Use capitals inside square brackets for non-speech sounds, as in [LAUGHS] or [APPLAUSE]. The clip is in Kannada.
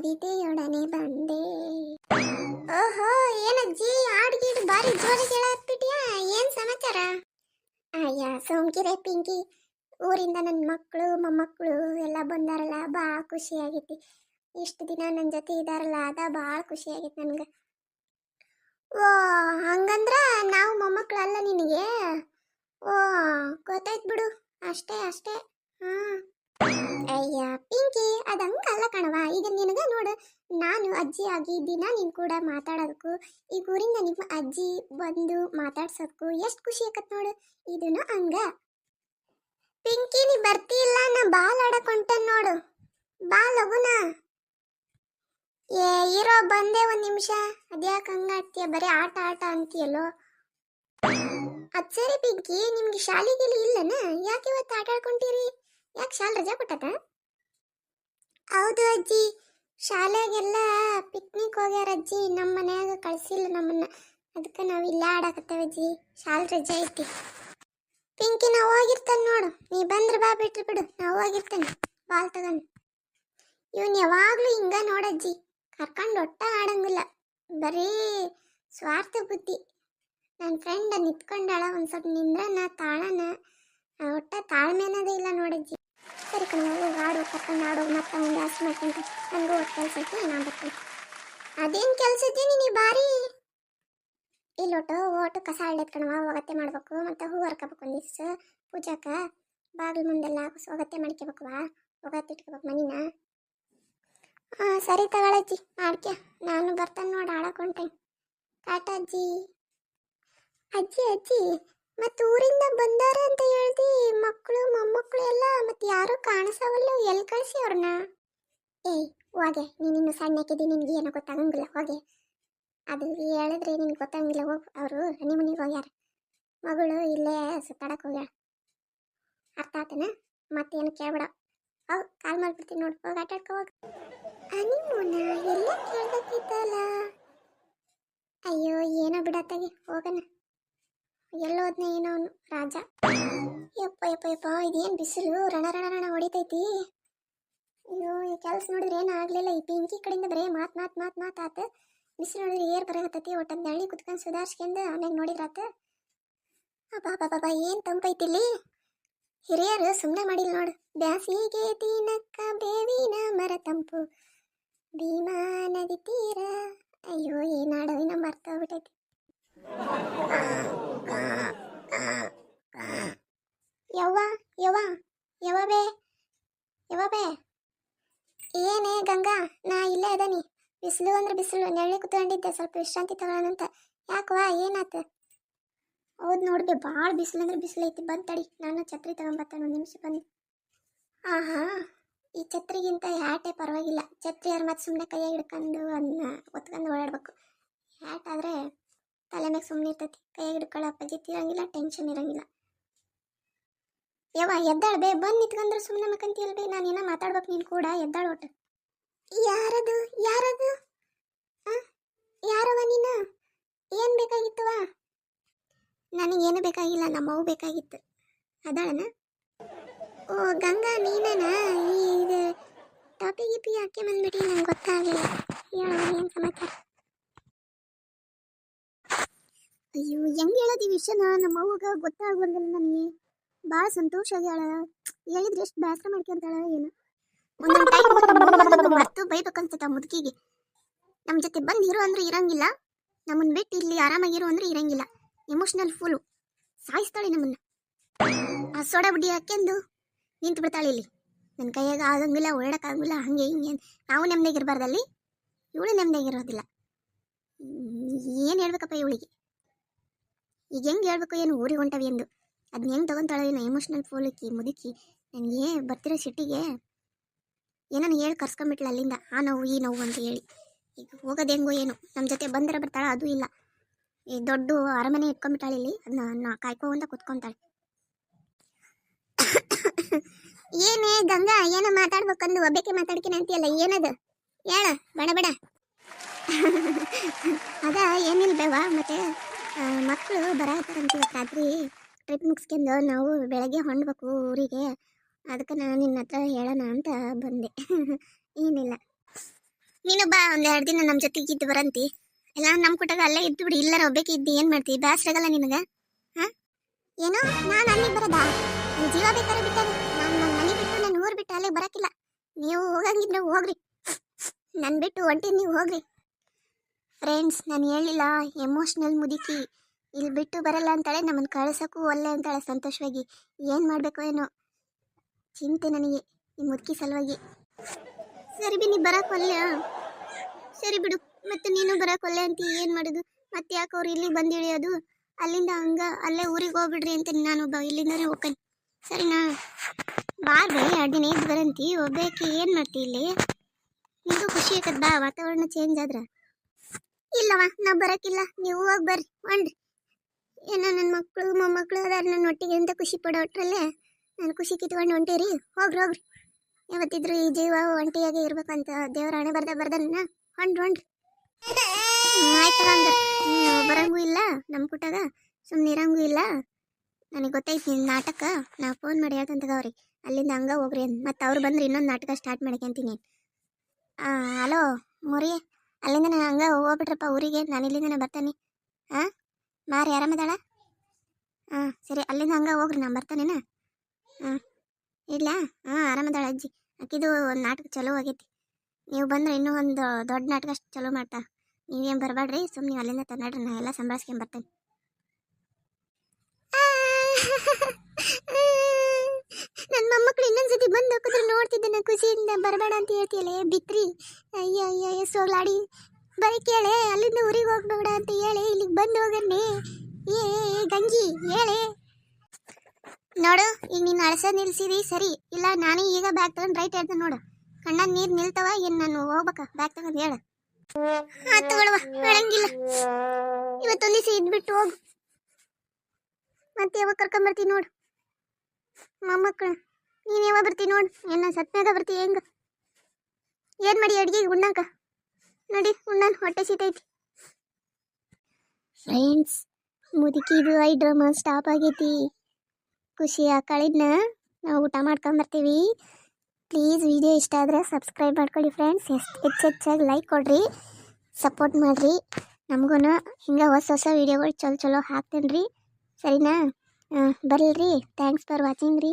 ಕವಿತೆಯೊಡನೆ ಬಂದೆ. ಓಹೋ, ಏನಜ್ಜಿ ಹಾಡ್ಗೀಡು ಬಾರಿ ಜೋರ ಕೇಳಾಕ್ಬಿಟ್ಯಾ ಏನ್ ಸಮಾಚಾರ? ಅಯ್ಯ, ಸೋಂಕಿರೆ ಪಿಂಕಿ, ಊರಿಂದ ನನ್ನ ಮಕ್ಕಳು ಮೊಮ್ಮಕ್ಕಳು ಎಲ್ಲ ಬಂದಾರಲ್ಲ, ಭಾಳ ಖುಷಿ ಆಗೈತಿ. ಇಷ್ಟು ದಿನ ನನ್ನ ಜೊತೆ ಇದಾರಲ್ಲ, ಅದ ಭಾಳ ಖುಷಿ ಆಗೈತಿ ನನ್ಗೆ. ಓ, ಹಂಗಂದ್ರ ನಾವು ಮೊಮ್ಮಕ್ಕಳಲ್ಲ ನಿನಗೆ? ಓ, ಗೊತ್ತಾಯ್ತು ಬಿಡು. ಅಷ್ಟೇ ಅಷ್ಟೇ. ಹಾ ಅಯ್ಯ, ಪಿಂಕಿ ಅದಂಗಲ್ಲ ಕಣವ ಈಗ ನಿನಗ ನೋಡು, ನಾನು ಅಜ್ಜಿ ಆಗಿ ದಿನ ನಿನ್ ಕೂಡ ಮಾತಾಡೋದಕ್ಕೂ, ಈ ಊರಿಂದ ನಿಮ್ಮ ಅಜ್ಜಿ ಬಂದು ಮಾತಾಡ್ಸೋದಕ್ಕೂ ಎಷ್ಟು ಖುಷಿ ಆಕತ್ ನೋಡು. ಇದನ್ನು ಹಂಗ. ಪಿಂಕಿ, ನೀ ಬರ್ತಿಲ್ಲ, ನಾ ಬಾಲ್ ಆಡಕ್ ನೋಡು. ಬಾ ಲಗುನ ಏ, ಇರೋ, ಬಂದೆ ಒಂದ್ ನಿಮಿಷ. ಅದ್ಯಾಕೆ ಹಂಗ ಆಡ್ತೀಯ? ಬರೀ ಆಟ ಆಟ ಅಂತೀಯಲ್ಲೋ. ಅದ್ ಸರಿ ಪಿಂಕಿ, ನಿಮ್ಗೆ ಶಾಲೆಗಿಲಿ ಇಲ್ಲನ? ಯಾಕೆ ಇವತ್ತು ಆಟ ಯಾಕೆ ಶಾಲೆ ರಜಾ ಕೊಟ್ಟತ ಹೌದು ಅಜ್ಜಿ. ಶಾಲೆಗೆಲ್ಲ ಪಿಕ್ನಿಕ್ ಹೋಗ್ಯಾರ ಅಜ್ಜಿ. ನಮ್ಮ ಮನ್ಯಾಗ ಕಳ್ಸಿಲ್ಲ ನಮ್ಮನ್ನ. ಅದಕ್ಕೆ ನಾವು ಇಲ್ಲ ಆಡಕತ್ತೇವೆ ಅಜ್ಜಿ. ಶಾಲೆ ರಜೆ ಐತಿ. ಪಿಂಕಿ ನಾ ಹೋಗಿರ್ತೇನೆ ನೋಡು. ನೀ ಬಂದ್ರೆ ಬಾ ಬಿಟ್ರಿ ಬಿಡು. ನಾ ಹೋಗಿರ್ತೇನೆ. ಬಾಲ್ ತಗೊಂಡು. ಇವನ್ ಯಾವಾಗ್ಲೂ ಹಿಂಗ ನೋಡಜ್ಜಿ ಕರ್ಕೊಂಡು ಒಟ್ಟ ಆಡಂಗಿಲ್ಲ. ಬರೀ ಸ್ವಾರ್ಥ ಬುದ್ಧಿ. ನನ್ನ ಫ್ರೆಂಡ್ ನಿಂತ್ಕೊಂಡಾಳ. ಒಂದು ಸ್ವಲ್ಪ ನಿಂದ್ರನ, ತಾಳನ ಆ, ಒಟ್ಟ ತಾಳ್ಮೆ ಅನ್ನೋದೇ ಇಲ್ಲ ನೋಡಜ್ಜಿ ಹೋಗಿ ಆಡು ಕರ್ಕೊಂಡು ಆಡು ಮತ್ತೆ ಮುಂದೆ ಅಷ್ಟು ಮಾಡ್ಕೊಂತ ನನಗೂ ಒಟ್ಟು ಐತಿ ಅದೇನು ಕೆಲಸ ಇದ್ದೀನಿ ನೀನು ಬಾರಿ? ಇಲ್ಲಿ ಒಟ್ಟು ಕಸ ಹಳ್ಳೆತ್ ಕಣವ ಒಗತ್ತೆ ಮಾಡ್ಬೇಕು, ಮತ್ತೆ ಹೂ ಹರ್ಕೋಬೇಕು ಒಂದಿವ್ಸ ಪೂಜಾಕ್ಕೆ ಬಾಗಿಲು ಮುಂದೆಲ್ಲ ಒಗತ್ತೆ ಮಾಡ್ಕೋಬೇಕವ ಒಗತ್ತೆ ಇಟ್ಕೋಬೇಕು ಮನಿನ. ಹಾಂ, ಸರಿ ತಗೊಳಜ್ಜಿ ಮಾಡ್ಕೆ ನಾನು ಬರ್ತಾನೆ ನೋಡಿ ಆಡಕ್ಕೆ ಹೊಂಟೇನೆ. ಅಜ್ಜಿ. ಅಜ್ಜಿ ಅಜ್ಜಿ. ಮತ್ತೆ ಊರಿಂದ ಬಂದಾರ ಅಂತ ಹೇಳ್ದಿ ಮಕ್ಕಳು ಮೊಮ್ಮಕ್ಕಳು ಎಲ್ಲ ಮತ್ತೆ ಯಾರು ಕಾಣಿಸವಲ್ಲ. ಎಲ್ಲಿ ಕಳಿಸಿ ಅವ್ರನ್ನ ಏಯ್, ಹೋಗೆ. ನೀನಿನ್ನು ಸಣ್ಣಕ್ಕಿದ್ದಿ ನಿನ್ಗೆ ಏನೋ ಗೊತ್ತಾಗಂಗಿಲ್ಲ. ಹೋಗೆ. ಅದು ಹೇಳಿದ್ರೆ ನಿನ್ಗೆ ಗೊತ್ತಾಗಂಗಿಲ್ಲ. ಹೋಗಿ. ಅವರು ಹನಿಮನಿಗೆ ಹೋಗ್ಯಾರ. ಮಗಳು ಇಲ್ಲೇ ಸುತ್ತಾಡಕ್ಕೆ ಹೋಗ್ಯಾಳ. ಅರ್ಥ ಆತನ? ಮತ್ತೇನು ಕೇಳ್ಬೇಡ. ಹೌದು ಕಾಲ್ ಮಾಡ್ಬಿಡ್ತೀನಿ ನೋಡಿ. ಹೋಗಿ ಆಟಾಡ್ಕೊ ಹೋಗ. ಹನಿಮೂನ ಎಲ್ಲ ಕೇಳ್ಬೇಕಿತ್ತಲ್ಲ. ಅಯ್ಯೋ, ಏನೋ ಬಿಡತ್ತಾಗಿ. ಹೋಗಣ. ಎಲ್ಲೋದ್ನ ಏನೋ ಅವನು, ರಾಜ. ಯಪ್ಪ ಯಪ್ಪ ಯಪ್ಪ, ಇದೇನು ಬಿಸಿಲು, ರಣ ರಣ ರಣ ಹೊಡಿತೈತಿ. ಅಯ್ಯೋ, ಈ ಕೆಲಸ ನೋಡಿದ್ರೆ ಏನು ಆಗಲಿಲ್ಲ. ಈ ಪಿಂಕಿ ಕಡೆಯಿಂದ ಬರೇ ಮಾತು, ಮಾತ್ ಮಾತ್ ಮಾತ್ ಆತ. ಬಿಸಿಲು ನೋಡಿದ್ರೆ ಏರ್ ಬರಕತ್ತೈತಿ ಒಟ್ಟಂದು ಹಳ್ಳಿ ಕುತ್ಕೊಂಡು ಸುಧಾರಿಸ್ಕೊಂಡು ಆಮ್ಯಾಗ ನೋಡಿದ್ರಾತ ಅಬ್ಬಾ ಬಾಬಾ ಏನು ತಂಪೈತಿ ಇಲ್ಲಿ ಹಿರಿಯರು ಸುಮ್ಮನೆ ಮಾಡಿಲ್ಲ ನೋಡು. ಬ್ಯಾಸಿಗೆ ದಿನಕ್ಕ ಬೇವಿನ ಮರ ತಂಪು. ಭೀಮಾ ನದಿ ತೀರ. ಅಯ್ಯೋ ಏನಾಡೋ ಏನೋ ಮರ್ತೋಗ್ಬಿಟ್ಟೈತಿ ಯವ್ವ ಯವ್ವ? ಯವ್ವ ಬೇ? ಯವ್ವ ಬೇ? ಏನೇ ಗಂಗಾ, ನಾ ಇಲ್ಲೇ ಅದನಿ. ಬಿಸಿಲು ಅಂದ್ರೆ ಬಿಸಿಲು ನೆಳ್ಳಿ ಕುತ್ಕೊಂಡಿದ್ದೆ ಸ್ವಲ್ಪ ವಿಶ್ರಾಂತಿ ತಗೊಳ್ಳೋಣಂತ ಯಾಕವಾ ಏನಾತ? ಹೌದು ನೋಡ್ಬಿ ಭಾಳ ಬಿಸಿಲು ಅಂದ್ರೆ ಬಿಸಿಲು ಐತಿ, ಬಂದ್ ತಡಿ. ನಾನು ಛತ್ರಿ ತಗೊಂಬರ್ತಾನೆ ಒಂದು ನಿಮಿಷ ಬಂದು ಆಹಾ, ಈ ಛತ್ರಿಗಿಂತ ಹ್ಯಾಟೇ ಪರವಾಗಿಲ್ಲ. ಛತ್ರಿ ಮತ್ತೆ ಸುಮ್ಮನೆ ಕೈಯಾಗ ಹಿಡ್ಕೊಂಡು ಅದನ್ನ ಒತ್ಕೊಂಡು ಓಡಾಡ್ಬೇಕು. ಹ್ಯಾಟ್ ಆದರೆ ತಲೆ ಮ್ಯಾಗ ಸುಮ್ಮನೆ ಇರ್ತೈತಿ. ಕೈಯಾಗ ಹಿಡ್ಕೊಳ್ಳೋ ಅಪ್ಪಾಜಿ ಇರಂಗಿಲ್ಲ ಟೆನ್ಷನ್ ಇರಂಗಿಲ್ಲ. ಯವ್ವ ಎದ್ದಾಳ ಬೇ ಬಂದು ನಿಂತ್ಕೊಂಡ್ರೆ ಸುಮ್ಮನೆ ಮಕ್ಕಂತೀಯಲ್ ಬೇ ನಾನು ಏನೋ ಮಾತಾಡ್ಬೇಕು ನೀನು ಕೂಡ ಎದ್ದಾಳ ಒಟ್ಟು. ಯಾರದು ಯಾರದು? ಯಾರವ ನೀನು? ಏನು ಬೇಕಾಗಿತ್ತವ ನನಗೇನು ಬೇಕಾಗಿಲ್ಲ ನಮ್ಮವು ಬೇಕಾಗಿತ್ತು. ಅದಾಳನ? ಓ ಗಂಗಾ ನೀನೇನ? ಈ ಇದು ಟಾಪಿ ಗಿಪಿ ಹಾಕಿ ಬಂದ್ಬಿಟ್ಟು ನಂಗೆ ಗೊತ್ತಾಗಲಿಲ್ಲ. ಹೇಳೋಣ ಏನು ಸಮಾಚಾರ? ಅಯ್ಯೋ ಹೆಂಗೆ ಹೇಳೋದು ಈ ವಿಷಯನ? ನಮ್ಮ ಅವಾಗ ಗೊತ್ತಾಗ್ಬಂದಿಲ್ಲ ನನಗೆ. ಭಾಳ ಸಂತೋಷ ಆಗ್ಯಾಳ. ಹೇಳಿದ್ರೆ ಎಷ್ಟು ಬೇಸರ ಮಾಡ್ಕೊಂತಾಳ ಏನು. ಮರ್ತು ಬೈಬೇಕಂತ ಮುದುಕಿಗೆ. ನಮ್ಮ ಜೊತೆ ಬಂದು ಇರು ಅಂದ್ರೆ ಇರಂಗಿಲ್ಲ. ನಮ್ಮನ್ನ ಬಿಟ್ಟು ಇಲ್ಲಿ ಆರಾಮಾಗಿರು ಅಂದ್ರೆ ಇರಂಗಿಲ್ಲ. ಎಮೋಷನಲ್ ಫುಲ್ ಸಾಯಿಸ್ತಾಳೆ ನಮ್ಮನ್ನ. ಆ ಸೋಡಾ ಬುಡ್ಡಿ ಹಾಕೆಂದು ನಿಂತು ಬಿಡ್ತಾಳೆ ಇಲ್ಲಿ. ನನ್ನ ಕೈಯಾಗ ಆಗಂಗಿಲ್ಲ ಓಡಾಡಕ್ಕಾಗಂಗಿಲ್ಲ ಹಂಗೆ ಹಿಂಗೆ ನಾವು ನೆಮ್ಮದಿಯಾಗಿರ್ಬಾರ್ದಲ್ಲಿ ಇವಳು ನೆಮ್ಮದಿಯಾಗಿರೋದಿಲ್ಲ ಏನು ಹೇಳ್ಬೇಕಪ್ಪ ಇವಳಿಗೆ? ಈಗ ಹೆಂಗೆ ಹೇಳ್ಬೇಕು ಏನು ಊರಿಗೆ ಹೊಂಟವಿ ಎಂದು? ಅದನ್ನ ಹೆಂಗೆ ತಗೊಂತಾಳೆ ಏನೋ ಎಮೋಷ್ನಲ್ ಫೋಲಕ್ಕಿ ಮುದುಕಿ. ನನಗೆ ಬರ್ತಿರೋ ಸಿಟ್ಟಿಗೆ ಏನೋ ಹೇಳಿ ಕರ್ಸ್ಕೊಂಬಿಟ್ಲ ಅಲ್ಲಿಂದ, ಆ ನೋವು, ಈ ನೋವು ಅಂತ ಹೇಳಿ. ಈಗ ಹೋಗೋದು ಹೆಂಗೋ ಏನು ನಮ್ಮ ಜೊತೆ ಬಂದರೆ ಬರ್ತಾಳ ಅದು ಇಲ್ಲ. ಈ ದೊಡ್ಡ ಅರಮನೆ ಇಟ್ಕೊಂಬಿಟ್ಟಾಳೆ ಇಲ್ಲಿ ಅದನ್ನ ಕಾಯ್ಕೋ ಅಂತ ಕುತ್ಕೊಂತಾಳೆ. ಏನೇ ಗಂಗಾ, ಏನೋ ಮಾತಾಡ್ಬೇಕಂದು ಒಬ್ಬಕ್ಕೆ ಮಾತಾಡ್ಕಿನ ಅಂತೀಯಲ್ಲ, ಏನದು? ಹೇಳ, ಬಡ ಬಡ. ಅದ ಏನಿಲ್ಲ ಬೇವಾ, ಮತ್ತೆ ಮಕ್ಕಳು ಬರತ್ತಾರಂತ ಇವತ್ತು ರಾತ್ರಿ. ಟ್ರಿಪ್ ಮುಗಿಸ್ಕೊಂಡು ನಾವು ಬೆಳಗ್ಗೆ ಹೊಂಡ್ಬೇಕು ಊರಿಗೆ. ಅದಕ್ಕೆ ನಾನು ನಿನ್ನ ಹತ್ರ ಹೇಳೋಣ ಅಂತ ಬಂದೆ. [LAUGHS] ಏನಿಲ್ಲ. ನೀನು ಬಾ ಒಂದೆರಡು ದಿನ ನಮ್ಮ ಜೊತೆಗೆ ಇದ್ದು ಬರಂತಿ. ಎಲ್ಲ ನಮ್ಮ ಕುಟಾಗ ಅಲ್ಲೇ ಇದ್ದು ಬಿಡಿ, ಇಲ್ಲರ ಒಬ್ಬಕ್ಕೆ ಇದ್ದು, ಏನು ಮಾಡ್ತೀವಿ ಬ್ಯಾಸ್ರಾಗಲ್ಲ ನಿನಗೆ. ಹಾಂ? ಏನೋ? ನಾನು ಅಲ್ಲಿ ಬರದಾ? ನನ್ ಜೀವ ಬೇಕಾದ್ರೆ ಬಿಟ್ಟಾನೆ. ನಾನು ನನ್ನ ಮನೆ ಬಿಟ್ಟು ನನ್ನ ಊರ್ ಬಿಟ್ಟು ಅಲ್ಲೇ ಬರಕಿಲ್ಲ. ನೀವು ಹೋಗಂಗಿದ್ರೆ ಹೋಗ್ರಿ. ನನ್ನ ಬಿಟ್ಟು ಒಂಟಿ ನೀವು ಹೋಗ್ರಿ. ಫ್ರೆಂಡ್ಸ್ ನಾನು ಹೇಳಿಲ್ಲ ಎಮೋಷ್ನಲ್ ಮುದುಕಿ. ಇಲ್ಲಿ ಬಿಟ್ಟು ಬರಲ್ಲ ಅಂತಾಳೆ, ನಮ್ಮನ್ನ ಕಳ್ಸೋಕ್ಕೂ ಒಲ್ಲೆ ಅಂತಾಳೆ ಸಂತೋಷವಾಗಿ. ಏನು ಮಾಡಬೇಕು ಏನೋ? ಚಿಂತೆ ನನಗೆ ಈ ಮುದುಕಿ ಸಲುವಾಗಿ. ಸರಿ ಬಿ ನೀ ಬರಕ್ಕೆ ಸರಿ ಬಿಡು, ಮತ್ತೆ ನೀನು ಬರಕ್ಕೆ ಒಲ್ಲೆ ಅಂತ ಏನು ಮಾಡೋದು? ಮತ್ತೆ ಯಾಕೆ ಅವ್ರು ಇಲ್ಲಿ ಬಂದು ಇಳಿಯೋದು? ಅಲ್ಲಿಂದ ಹಂಗ ಅಲ್ಲೇ ಊರಿಗೆ ಹೋಗ್ಬಿಡ್ರಿ ಅಂತ ನಾನು ಒಬ್ಬ ಇಲ್ಲಿಂದನೇ ಹೋಗ್ತೀನಿ. ಸರಿನಾ? ಬಾರ್ರಿ ಅಡ್ಡಿನ ದಿನ ಬರಂತಿ ಒಬ್ಬಕ್ಕೆ ಏನು ಮಾಡ್ತಿ ಇಲ್ಲಿ? ನಿಂಗೂ ಖುಷಿ ಆಕತ್ ಬಾ, ವಾತಾವರಣ ಚೇಂಜ್ ಆದ್ರ. ಇಲ್ಲವಾ ನಾ ಬರಕಿಲ್ಲ, ನೀವು ಹೋಗಿ ಬರ್ರಿ, ಹೊಂಡ್ರಿ. ಏನೋ ನನ್ನ ಮಕ್ಕಳು ಮೊಮ್ಮಕ್ಕಳು ಅದಾರ ನನ್ನ ಒಟ್ಟಿಗೆ ಅಂತ ಖುಷಿ ಪಡೋಟ್ರಲ್ಲೇ ನಾನು ಖುಷಿ ಕಿತ್ಕೊಂಡು ಹೊಂಟೀರಿ. ಹೋಗ್ರಿ ಹೋಗ್ರಿ. ಯಾವತ್ತಿದ್ರು ಈ ಜೀವ ಒಂಟಿಯಾಗಿ ಇರ್ಬೇಕಂತ ದೇವ್ರ ಹಣೆ ಬರ್ದ ಬರ್ದನ್ನ ಹೊಂಡ್ರಿ ಹೊಂಡ್ರಿ. ಆಯ್ತು ಬರಂಗೂ ಇಲ್ಲ ನಮ್ಮ ಕುಟಾಗ ಸುಮ್ಮನೆ ಇರಂಗೂ ಇಲ್ಲ. ನನಗೆ ಗೊತ್ತೈತಿ ನಿನ್ನ ನಾಟಕ ನಾ ಫೋನ್ ಮಾಡಿ ಹೇಳ್ತಂತ ಅವ್ರಿಗೆ ಅಲ್ಲಿಂದ ಹಂಗ ಹೋಗ್ರಿ ಅಂತ. ಮತ್ತೆ ಅವ್ರು ಬಂದ್ರೆ ಇನ್ನೊಂದು ನಾಟಕ ಸ್ಟಾರ್ಟ್ ಮಾಡ್ಕೊಂತೀನಿ ಹಲೋ ಮುರಿ, ಅಲ್ಲಿಂದ ನಾನು ಹಂಗ ಹೋಗ್ಬಿಟ್ರಪ್ಪ ಊರಿಗೆ? ನಾನು ಇಲ್ಲಿಂದ ಬರ್ತೇನೆ. ಹಾಂ ಮಾರಿ ಆರಾಮದಾಳ? ಹಾಂ, ಸರಿ, ಅಲ್ಲಿಂದ ಹಂಗೆ ಹೋಗ್ರಿ, ನಾನು ಬರ್ತಾನೇನ ಹಾಂ, ಇಡ್ಲಾ? ಹಾಂ, ಆರಾಮದಾಳ ಅಜ್ಜಿ. ಅಕ್ಕಿದು ಒಂದು ನಾಟಕ ಚಲೋ ಆಗೈತಿ. ನೀವು ಬಂದ್ರೆ ಇನ್ನೂ ಒಂದು ದೊಡ್ಡ ನಾಟಕ ಅಷ್ಟು ಚಲೋ ಮಾಡ್ತಾ. ನೀವೇನು ಬರಬೇಡ್ರಿ ಸುಮ್ಮನೆ ಅಲ್ಲಿಂದ ತನ್ನಡ್ರಿ ನಾ ಎಲ್ಲ ಸಂಭಾಳಿಸ್ಕೊಂಡ್ ಬರ್ತೇನೆ. ನನ್ನ ಮೊಮ್ಮಕ್ಕಳು ಇನ್ನೊಂದ್ಸತಿ ಬಂದು ಹೋಗಿದ್ರೆ ನೋಡ್ತಿದ್ದೆ ನಾನು ಖುಷಿಯಿಂದ. ಬರಬೇಡ ಅಂತ ಹೇಳ್ತೀಯಲ್ಲ, ಬಿತ್ರಿ. ಅಯ್ಯ ಅಯ್ಯ ಸೋಗ್ಲಾಡಿ. ಬರೀ ಕೇಳೆ, ಅಲ್ಲಿಂದ ಊರಿಗೆ ಹೋಗ್ಬೇಡ ಅಂತ ಹೇಳಿ ಇಲ್ಲಿಗೆ ಬಂದು ಹೋಗಣ್ಣೆ ಏ ಗಂಜಿ ಹೇಳಿ. ನೋಡು, ಈಗ ನೀನು ಅಳಸ ನಿಲ್ಸಿದಿ, ಸರಿ. ಇಲ್ಲ, ನಾನೇ ಈಗ ಬ್ಯಾಗ್ ತಗೊಂಡು ರೈಟ್ ಹೇಳ್ತೇನೆ ನೋಡು. ಕಣ್ಣ ನೀರು ನಿಲ್ತವ, ಏನು ನಾನು ಹೋಗ್ಬೇಕಾ? ಬ್ಯಾಗ್ ತಗೊಂಡು ಹೇಳು. ಹಾಂ ತಗೊಳ್ಳುವ ಹೇಳಂಗಿಲ್ಲ. ಇವತ್ತೊಂದು ದಿವಸ ಇದ್ಬಿಟ್ಟು ಹೋಗು. ಮತ್ತೆ ಯಾವಾಗ ಕರ್ಕೊಂಬರ್ತೀನಿ ನೋಡು. ಮೊಮ್ಮಕ್ಕಳು, ನೀನು ಯಾವಾಗ ಬರ್ತೀನಿ ನೋಡು. ಏನು ಸತ್ನಾಗ ಬರ್ತೀನಿ ಹೆಂಗ? ಏನು ಮಾಡಿ ಅಡುಗೆಗೆ ಉಣ್ಣಾಕ? ನಡಿ ಉಣ್ಣನ್ ಹೊಟ್ಟೆ ಸೀತೈತಿ ಫ್ರೆಂಡ್ಸ್ ಮುದುಕಿದು ಐ ಡ್ರಾಮಾ ಸ್ಟಾಪ್ ಆಗೈತಿ. ಖುಷಿ ಕಳಿದ್ನ. ನಾವು ಊಟ ಮಾಡ್ಕೊಂಬರ್ತೀವಿ ಪ್ಲೀಸ್ ವಿಡಿಯೋ ಇಷ್ಟ ಆದರೆ ಸಬ್ಸ್ಕ್ರೈಬ್ ಮಾಡ್ಕೊಳ್ಳಿ ಫ್ರೆಂಡ್ಸ್ ಎಷ್ಟು ಹೆಚ್ಚು ಹೆಚ್ಚಾಗಿ ಲೈಕ್ ಕೊಡ್ರಿ ಸಪೋರ್ಟ್ ಮಾಡಿರಿ. ನಮಗೂ ಹಿಂಗೆ ಹೊಸ ಹೊಸ ವೀಡಿಯೋಗಳು ಚಲೋ ಚಲೋ ಹಾಕ್ತೇನೆ ರೀ ಸರಿನಾ ಬರ್ರಿ ಥ್ಯಾಂಕ್ಸ್ ಫಾರ್ ವಾಚಿಂಗ್ ರೀ.